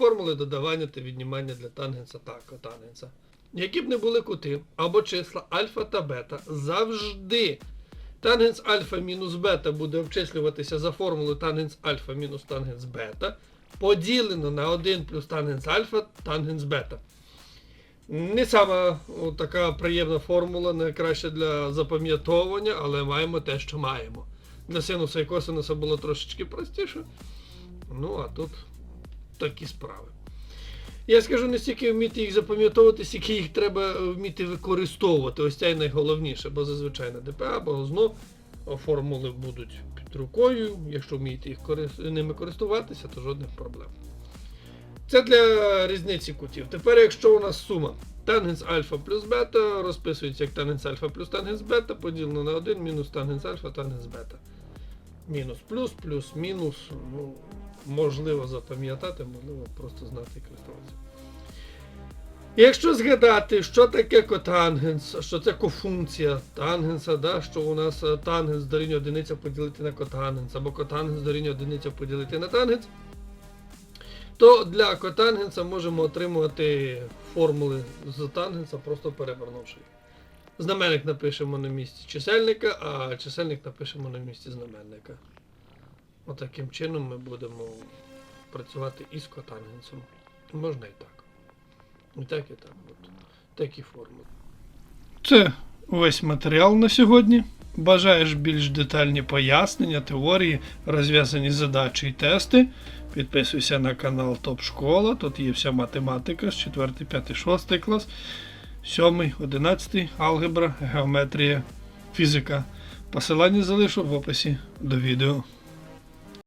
формули додавання та віднімання для тангенса та котангенса. Які б не були кути або числа альфа та бета, завжди тангенс альфа мінус бета буде обчислюватися за формулою тангенс альфа мінус тангенс бета, поділено на 1 плюс тангенс альфа тангенс бета. Не сама така приємна формула, найкраща для запам'ятовування, але маємо те, що маємо. Для синуса і косинуса було трошечки простіше. Ну, а тут такі справи. Я скажу не стільки вміти їх запам'ятовувати, стільки їх треба вміти використовувати. Ось це найголовніше, бо зазвичай на ДПА або ЗНО формули будуть під рукою. Якщо вмієте їх ними користуватися, то жодних проблем. Це для різниці кутів. Тепер, якщо у нас сума тангенс альфа плюс бета, розписується як тангенс альфа плюс тангенс бета, поділено на 1 мінус тангенс альфа, тангенс бета. Мінус плюс, плюс, мінус. Ну, можливо запам'ятати, можливо просто знати користуватися. Якщо згадати, що таке котангенс, що це кофункція тангенса, да, що у нас е, тангенс дорівнює одиниця поділити на котангенс, або котангенс дорівнює одиниця поділити на тангенс, то для котангенса можемо отримувати формули з тангенса, просто перевернувши їх. Знаменник напишемо на місці чисельника, а чисельник напишемо на місці знаменника. Отаким чином ми будемо працювати із котангенсом. Можна і так. І так, і так. От. Такі формули. Це весь матеріал на сьогодні. Бажаєш більш детальні пояснення, теорії, розв'язані задачі і тести. Підписуйся на канал Топ Школа. Тут є вся математика з 4, 5, 6 клас, 7, 11, алгебра, геометрія, фізика. Посилання залишу в описі до відео.